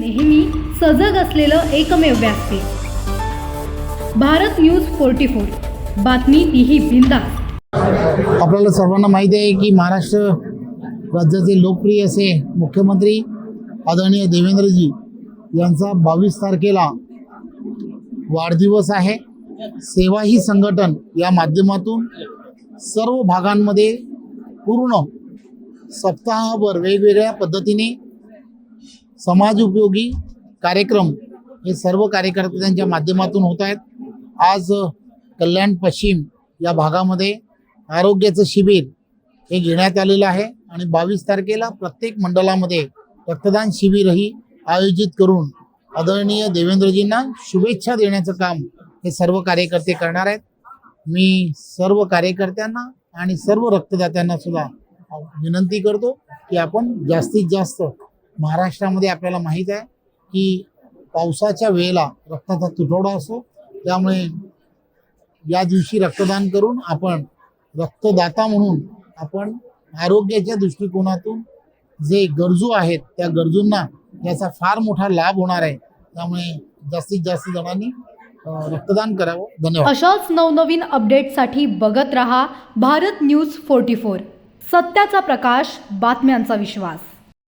नेहमी सजग असलेलं एकमेव व्यासपीठ भारत न्यूज फोर्टी फोर. बातमी तीही बिंदास. आपल्याला सर्वांना माहिती आहे की महाराष्ट्र राज्याचे लोकप्रिय असे मुख्यमंत्री आदरणीय देवेंद्रजी यांचा बावीस तारखेला वाढदिवस आहे. सेवा ही संघटन या माध्यमातून सर्व भागांमध्ये पूर्ण सप्ताहभर वेगवेगळ्या पद्धतीने समाज उपयोगी कार्यक्रम हे सर्व कार्यकर्त्यांच्या माध्यमातून होत आहेत. आज कल्याण पश्चिम या भागामध्ये आरोग्याचं शिबिर हे घेण्यात आलेलं आहे आणि बावीस तारखेला प्रत्येक मंडळामध्ये रक्तदान शिबिरही आयोजित करून आदरणीय देवेंद्रजींना शुभेच्छा देण्याचं काम हे सर्व कार्यकर्ते करणार आहेत. मी सर्व कार्यकर्त्यांना आणि सर्व रक्तदात्यांना सुद्धा विनंती करतो की आपण जास्तीत जास्त महाराष्ट्रामध्ये आपल्याला माहीत आहे की पावसाच्या वेळेला रक्ताचा तुटवडा असतो. त्यामुळे या दिवशी रक्तदान करून आपण रक्तदाता म्हणून आपण आरोग्याच्या दृष्टिकोनातून जे गरजू आहेत त्या गरजूंना याचा फार मोठा लाभ होणार आहे. त्यामुळे जास्तीत जास्त जणांनी रक्तदान करावं. धन्यवाद. अशाच नवनवीन अपडेटसाठी बघत रहा भारत न्यूज फोर्टी फोर. सत्याचा प्रकाश बातम्यांचा विश्वास.